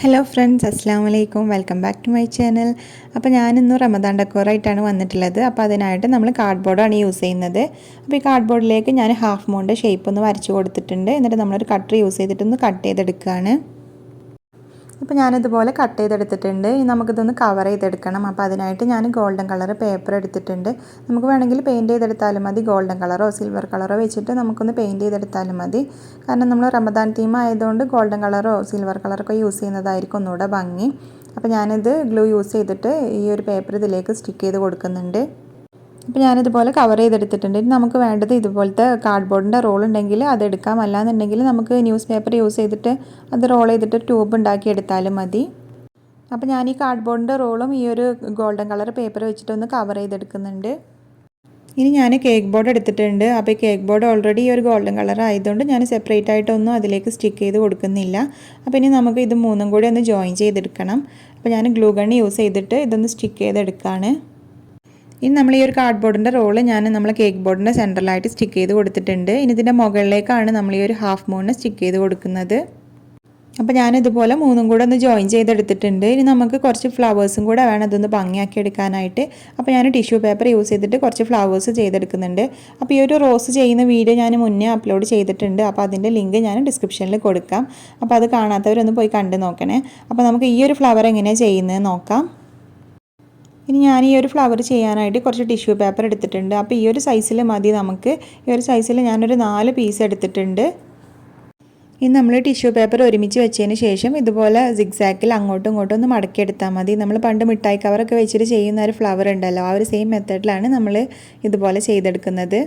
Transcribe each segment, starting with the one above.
Hello friends അസ്സാം വലൈക്കും welcome back to my channel അപ്പോൾ ഞാനിന്ന് റമദാൻ ഡെക്കോറായിട്ടാണ് വന്നിട്ടുള്ളത്. അപ്പോൾ അതിനായിട്ട് നമ്മൾ കാർഡ് ബോർഡാണ് യൂസ് ചെയ്യുന്നത്. അപ്പോൾ ഈ കാർഡ് ബോർഡിലേക്ക് ഞാൻ ഹാഫ് മൂണിന്റെ ഷേപ്പ് ഒന്ന് വരച്ച് കൊടുത്തിട്ടുണ്ട്. എന്നിട്ട് നമ്മളൊരു കട്ടർ യൂസ് ചെയ്തിട്ടൊന്ന് കട്ട് ചെയ്തെടുക്കുകയാണ്. ഇപ്പോൾ ഞാനിതുപോലെ കട്ട് ചെയ്തെടുത്തിട്ടുണ്ട്. ഇനി നമുക്കിതൊന്ന് കവർ ചെയ്തെടുക്കണം. അപ്പോൾ അതിനായിട്ട് ഞാൻ ഗോൾഡൻ കളർ പേപ്പർ എടുത്തിട്ടുണ്ട്. നമുക്ക് വേണമെങ്കിൽ പെയിന്റ് ചെയ്തെടുത്താലും മതി. ഗോൾഡൻ കളറോ സിൽവർ കളറോ വെച്ചിട്ട് നമുക്കൊന്ന് പെയിന്റ് ചെയ്തെടുത്താലും മതി. കാരണം നമ്മൾ റമദാൻ തീം ആയതുകൊണ്ട് ഗോൾഡൻ കളറോ സിൽവർ കളറൊക്കെ യൂസ് ചെയ്യുന്നതായിരിക്കും ഒന്നുകൂടെ ഭംഗി. അപ്പോൾ ഞാനിത് ഗ്ലൂ യൂസ് ചെയ്തിട്ട് ഈ ഒരു പേപ്പർ ഇതിലേക്ക് സ്റ്റിക്ക് ചെയ്ത് കൊടുക്കുന്നുണ്ട്. അപ്പോൾ ഞാനിതുപോലെ കവർ ചെയ്തെടുത്തിട്ടുണ്ട്. ഇനി നമുക്ക് വേണ്ടത് ഇതുപോലത്തെ കാർഡ്ബോർഡിന്റെ റോൾ ഉണ്ടെങ്കിൽ അത് എടുക്കാം. അല്ലാന്നുണ്ടെങ്കിൽ നമുക്ക് ന്യൂസ് പേപ്പർ യൂസ് ചെയ്തിട്ട് അത് റോൾ ചെയ്തിട്ട് ട്യൂബ് ഉണ്ടാക്കി എടുത്താലും മതി. അപ്പോൾ ഞാൻ ഈ കാർഡ്ബോർഡിന്റെ റോളും ഈ ഒരു ഗോൾഡൻ കളർ പേപ്പർ വെച്ചിട്ടൊന്ന് കവർ ചെയ്തെടുക്കുന്നുണ്ട്. ഇനി ഞാൻ കേക്ക് ബോർഡ് എടുത്തിട്ടുണ്ട്. അപ്പോൾ ഈ കേക്ക് ബോർഡ് ഓൾറെഡി ഈ ഒരു ഗോൾഡൻ കളർ ആയതുകൊണ്ട് ഞാൻ സെപ്പറേറ്റ് ആയിട്ടൊന്നും അതിലേക്ക് സ്റ്റിക്ക് ചെയ്ത് കൊടുക്കുന്നില്ല. അപ്പോൾ ഇനി നമുക്ക് ഇത് മൂന്നും കൂടി ഒന്ന് ജോയിൻ ചെയ്തെടുക്കണം. അപ്പോൾ ഞാൻ ഗ്ലൂ യൂസ് ചെയ്തിട്ട് ഇതൊന്ന് സ്റ്റിക്ക് ചെയ്തെടുക്കുകയാണ് ഇനി നമ്മൾ ഈ ഒരു കാർഡ് ബോർഡിന്റെ റോൾ ഞാൻ നമ്മൾ കേക്ക് ബോർഡിന്റെ സെന്ററിലായിട്ട് സ്റ്റിക്ക് ചെയ്ത് കൊടുത്തിട്ടുണ്ട്. ഇനി ഇതിന്റെ മുകളിലേക്കാണ് നമ്മൾ ഈ ഒരു ഹാഫ് മൂണിന് സ്റ്റിക്ക് ചെയ്ത് കൊടുക്കുന്നത്. അപ്പോൾ ഞാനിതുപോലെ മൂന്നും കൂടെ ഒന്ന് ജോയിൻ ചെയ്തെടുത്തിട്ടുണ്ട്. ഇനി നമുക്ക് കുറച്ച് ഫ്ലവേഴ്സും കൂടെ വേണം ഇതൊന്ന് ഭംഗിയാക്കി എടുക്കാനായിട്ട്. അപ്പോൾ ഞാൻ ടിഷ്യൂ പേപ്പർ യൂസ് ചെയ്തിട്ട് കുറച്ച് ഫ്ലവേഴ്സ് ചെയ്തെടുക്കുന്നുണ്ട്. അപ്പോൾ ഈ ഒരു റോസ് ചെയ്യുന്ന വീഡിയോ ഞാൻ മുന്നേ അപ്ലോഡ് ചെയ്തിട്ടുണ്ട്. അപ്പോൾ അതിന്റെ ലിങ്ക് ഞാൻ ഡിസ്ക്രിപ്ഷനിൽ കൊടുക്കാം. അപ്പോൾ അത് കാണാത്തവരൊന്ന് പോയി കണ്ടു നോക്കണേ. അപ്പോൾ നമുക്ക് ഈ ഒരു ഫ്ലവർ എങ്ങനെയാണ് ചെയ്യുന്നത് നോക്കാം. ഇനി ഞാൻ ഈ ഒരു ഫ്ലവർ ചെയ്യാനായിട്ട് കുറച്ച് ടിഷ്യൂ പേപ്പർ എടുത്തിട്ടുണ്ട്. അപ്പോൾ ഈ ഒരു സൈസിൽ മതി നമുക്ക്. ഈ ഒരു സൈസിൽ ഞാനൊരു നാല് പീസ് എടുത്തിട്ടുണ്ട്. ഇനി നമ്മൾ ടിഷ്യൂ പേപ്പർ ഒരുമിച്ച് വെച്ചതിന് ശേഷം ഇതുപോലെ സിഗ്സാക്കിൽ അങ്ങോട്ടും ഇങ്ങോട്ടും ഒന്ന് മടക്കിയെടുത്താൽ മതി. നമ്മൾ പണ്ട് മിഠായി കവറൊക്കെ വെച്ചിട്ട് ചെയ്യുന്ന ഒരു ഫ്ലവർ ഉണ്ടല്ലോ. ആ ഒരു സെയിം മെത്തേഡിലാണ് നമ്മൾ ഇതുപോലെ ചെയ്തെടുക്കുന്നത്.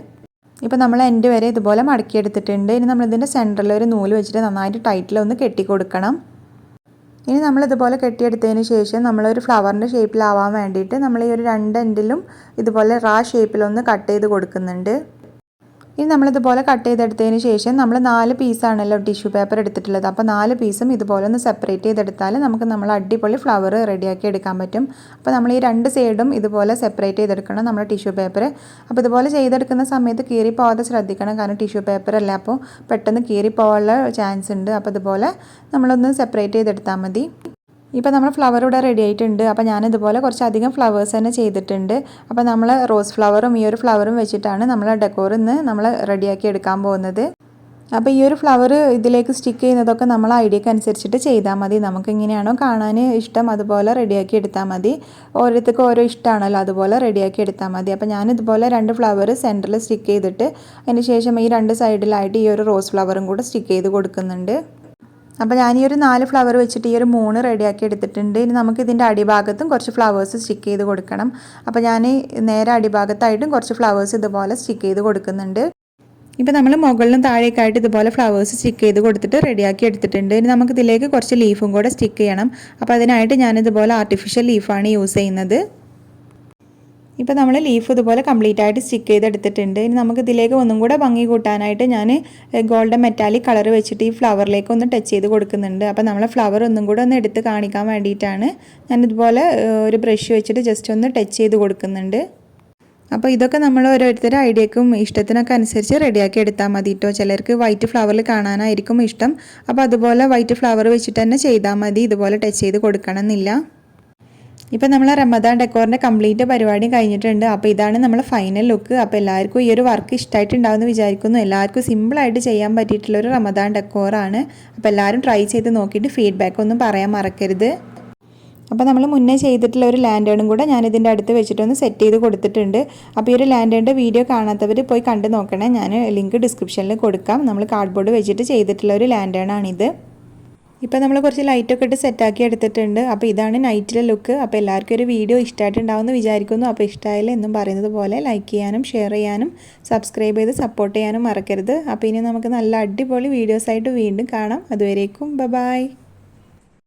ഇപ്പോൾ നമ്മൾ എന്റെ വരെ ഇതുപോലെ മടക്കിയെടുത്തിട്ടുണ്ട്. ഇനി നമ്മളിതിന്റെ സെന്ററിൽ ഒരു നൂൽ വെച്ചിട്ട് നന്നായിട്ട് ടൈറ്റിൽ ഒന്ന് കെട്ടി കൊടുക്കണം ഇനി നമ്മൾ ഇതുപോലെ കെട്ടിയെടുത്തതിന് ശേഷം നമ്മളൊരു ഫ്ലവറിന്റെ ഷേപ്പിലാവാൻ വേണ്ടിയിട്ട് നമ്മൾ ഈ ഒരു രണ്ട് എൻഡിലും ഇതുപോലെ റാ ഷേപ്പിലൊന്ന് കട്ട് ചെയ്ത് കൊടുക്കുന്നുണ്ട്. ഇനി നമ്മളിതുപോലെ കട്ട് ചെയ്തെടുത്തതിന് ശേഷം നമ്മൾ നാല് പീസാണല്ലോ ടിഷ്യൂ പേപ്പർ എടുത്തിട്ടുള്ളത്. അപ്പോൾ നാല് പീസും ഇതുപോലെ ഒന്ന് സെപ്പറേറ്റ് ചെയ്തെടുത്താൽ നമുക്ക് നമ്മൾ അടിപൊളി ഫ്ലവർ റെഡിയാക്കി എടുക്കാൻ പറ്റും. അപ്പോൾ നമ്മൾ ഈ രണ്ട് സൈഡും ഇതുപോലെ സെപ്പറേറ്റ് ചെയ്തെടുക്കണം നമ്മുടെ ടിഷ്യൂ പേപ്പർ അപ്പോൾ ഇതുപോലെ ചെയ്തെടുക്കുന്ന സമയത്ത് കീറിപ്പോവാതെ ശ്രദ്ധിക്കണം. കാരണം ടിഷ്യൂ പേപ്പർ അല്ല? അപ്പോൾ പെട്ടെന്ന് കീറിപ്പോവാനുള്ള ചാൻസ് ഉണ്ട്. അപ്പോൾ ഇതുപോലെ നമ്മളൊന്ന് സെപ്പറേറ്റ് ചെയ്തെടുത്താൽ മതി. ഇപ്പോൾ നമ്മൾ ഫ്ലവർ ഇവിടെ റെഡി ആയിട്ടുണ്ട്. അപ്പോൾ ഞാനിതുപോലെ കുറച്ചധികം ഫ്ലവേഴ്സ് തന്നെ ചെയ്തിട്ടുണ്ട്. അപ്പോൾ നമ്മൾ റോസ് ഫ്ലവറും ഈ ഒരു ഫ്ലവറും വെച്ചിട്ടാണ് നമ്മൾ ഡെക്കോർ ഇന്ന് നമ്മൾ റെഡിയാക്കി എടുക്കാൻ പോകുന്നത്. അപ്പോൾ ഈ ഒരു ഫ്ലവർ ഇതിലേക്ക് സ്റ്റിക്ക് ചെയ്യുന്നതൊക്കെ നമ്മൾ ഐഡിയക്ക് അനുസരിച്ചിട്ട് ചെയ്താൽ മതി. നമുക്ക് എങ്ങനെയാണോ കാണാൻ ഇഷ്ടം അതുപോലെ റെഡിയാക്കി എടുത്താൽ മതി. ഓരോരുത്തർക്കും ഓരോ ഇഷ്ടമാണല്ലോ അതുപോലെ റെഡിയാക്കി എടുത്താൽ മതി. അപ്പോൾ ഞാൻ ഇതുപോലെ രണ്ട് ഫ്ലവർ സെന്ററിൽ സ്റ്റിക്ക് ചെയ്തിട്ട് അതിന് ശേഷം ഈ രണ്ട് സൈഡിലായിട്ട് ഈ ഒരു റോസ് ഫ്ലവറും കൂടെ സ്റ്റിക്ക് ചെയ്ത് കൊടുക്കുന്നുണ്ട്. അപ്പോൾ ഞാൻ ഈ ഒരു നാല് ഫ്ലവർ വെച്ചിട്ട് ഈ ഒരു മൂന്ന് റെഡിയാക്കി എടുത്തിട്ടുണ്ട്. ഇനി നമുക്ക് ഇതിന്റെ അടിഭാഗത്തും കുറച്ച് ഫ്ലവേഴ്സ് സ്റ്റിക്ക് ചെയ്ത് കൊടുക്കണം. അപ്പോൾ ഞാൻ നേരെ അടിഭാഗത്തായിട്ടും കുറച്ച് ഫ്ലവേഴ്സ് ഇതുപോലെ സ്റ്റിക്ക് ചെയ്ത് കൊടുക്കുന്നുണ്ട്. ഇപ്പോൾ നമ്മൾ മുകളിലും താഴേക്കായിട്ട് ഇതുപോലെ ഫ്ലവേഴ്സ് സ്റ്റിക്ക് ചെയ്ത് കൊടുത്തിട്ട് റെഡിയാക്കി എടുത്തിട്ടുണ്ട്. ഇനി നമുക്ക് ഇതിലേക്ക് കുറച്ച് ലീഫും കൂടെ സ്റ്റിക്ക് ചെയ്യണം. അപ്പോൾ അതിനായിട്ട് ഞാനിതുപോലെ ആർട്ടിഫിഷ്യൽ ലീഫാണ് യൂസ് ചെയ്യുന്നത്. ഇപ്പോൾ നമ്മൾ ലീഫ് ഇതുപോലെ കംപ്ലീറ്റ് ആയിട്ട് സ്റ്റിക്ക് ചെയ്തെടുത്തിട്ടുണ്ട്. ഇനി നമുക്ക് ഇതിലേക്ക് ഒന്നും കൂടെ ഭംഗി കൂട്ടാനായിട്ട് ഞാൻ ഗോൾഡൻ മെറ്റാലിക് കളർ വെച്ചിട്ട് ഈ ഫ്ലവറിലേക്ക് ഒന്ന് ടച്ച് ചെയ്ത് കൊടുക്കുന്നുണ്ട്. അപ്പോൾ നമ്മളെ ഫ്ലവർ ഒന്നും കൂടെ ഒന്ന് എടുത്ത് കാണിക്കാൻ വേണ്ടിയിട്ടാണ് ഞാൻ ഇതുപോലെ ഒരു ബ്രഷ് വെച്ചിട്ട് ജസ്റ്റ് ഒന്ന് ടച്ച് ചെയ്ത് കൊടുക്കുന്നുണ്ട്. അപ്പോൾ ഇതൊക്കെ നമ്മൾ ഓരോരുത്തരുടെ ഐഡിയക്കും ഇഷ്ടത്തിനൊക്കെ അനുസരിച്ച് റെഡിയാക്കി എടുത്താൽ മതി കേട്ടോ ചിലർക്ക് വൈറ്റ് ഫ്ലവറിൽ കാണാനായിരിക്കും ഇഷ്ടം. അപ്പോൾ അതുപോലെ വൈറ്റ് ഫ്ലവർ വെച്ചിട്ട് തന്നെ ചെയ്താൽ മതി. ഇതുപോലെ ടച്ച് ചെയ്ത് കൊടുക്കണം എന്നില്ല ഇപ്പം നമ്മൾ റമദാൻ ഡെക്കോറിന്റെ കംപ്ലീറ്റ് പരിപാടി കഴിഞ്ഞിട്ടുണ്ട്. അപ്പോൾ ഇതാണ് നമ്മൾ ഫൈനൽ ലുക്ക് അപ്പോൾ എല്ലാവർക്കും ഈ ഒരു വർക്ക് ഇഷ്ടമായിട്ടുണ്ടാവുമെന്ന് വിചാരിക്കുന്നു. എല്ലാവർക്കും സിമ്പിളായിട്ട് ചെയ്യാൻ പറ്റിയിട്ടുള്ള ഒരു റമദാൻ ഡെക്കോറാണ് അപ്പോൾ എല്ലാവരും ട്രൈ ചെയ്ത് നോക്കിയിട്ട് ഫീഡ്ബാക്ക് ഒന്നും പറയാൻ മറക്കരുത്. അപ്പോൾ നമ്മൾ മുന്നേ ചെയ്തിട്ടുള്ള ഒരു ലാൻഡേണും കൂടെ ഞാൻ ഇതിന്റെ അടുത്ത് വെച്ചിട്ടൊന്ന് സെറ്റ് ചെയ്ത് കൊടുത്തിട്ടുണ്ട്. അപ്പോൾ ഈ ഒരു ലാൻഡേണിന്റെ വീഡിയോ കാണാത്തവർ പോയി കണ്ടു നോക്കണേ. ഞാൻ ലിങ്ക് ഡിസ്ക്രിപ്ഷനിൽ കൊടുക്കാം. നമ്മൾ കാർഡ്ബോർഡ് വെച്ചിട്ട് ചെയ്തിട്ടുള്ള ഒരു ലാൻഡേണാണിത് ഇപ്പോൾ നമ്മൾ കുറച്ച് ലൈറ്റൊക്കെ ഇട്ട് സെറ്റാക്കി എടുത്തിട്ടുണ്ട്. അപ്പോൾ ഇതാണ് നൈറ്റിലെ ലുക്ക് അപ്പോൾ എല്ലാവർക്കും ഒരു വീഡിയോ ഇഷ്ടമായിട്ടുണ്ടാവുമെന്ന് വിചാരിക്കുന്നു. അപ്പോൾ ഇഷ്ടമായാലും എന്നും പറയുന്നത് പോലെ ലൈക്ക് ചെയ്യാനും ഷെയർ ചെയ്യാനും സബ്സ്ക്രൈബ് ചെയ്ത് സപ്പോർട്ട് ചെയ്യാനും മറക്കരുത്. അപ്പോൾ ഇനി നമുക്ക് നല്ല അടിപൊളി വീഡിയോസായിട്ട് വീണ്ടും കാണാം. അതുവരേക്കും ബ ബായ്